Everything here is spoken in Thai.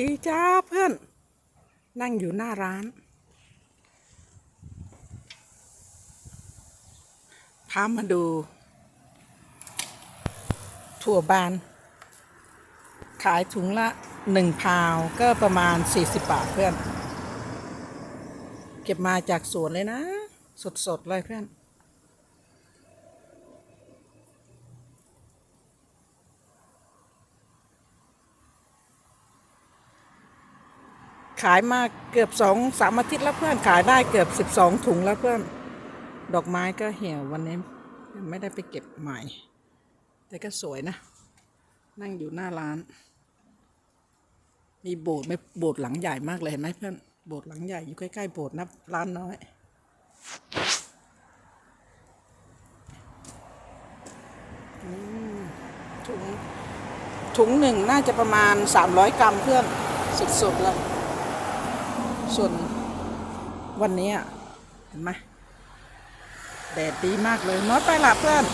ดีจ้าเพื่อน นั่งอยู่หน้าร้าน พามาดู ถั่วบาน ขายถุงละหนึ่งพาวก็ประมาณ40บาทเพื่อน เก็บมาจากสวนเลยนะ สดๆเลยเพื่อน ขายมาเกือบสองสามอาทิตย์แล้วเพื่อนขายได้เกือบสิบสองถุงแล้วเพื่อน ดอกไม้ก็เหี่ยววันนี้ไม่ได้ไปเก็บใหม่ แต่ก็สวยนะ นั่งอยู่หน้าร้าน มีโบสถ์ไม่โบสถ์หลังใหญ่มากเลยเห็นไหมเพื่อนโบสถ์หลังใหญ่อยู่ใกล้ๆโบสถ์นะร้านน้อยถุงถุงหนึ่งน่าจะประมาณ 300 กรัมเพื่อนสุดๆเลย ส่วนวันนี้เห็นไหมแดดดีมากเลยน้อยไปละเพื่อน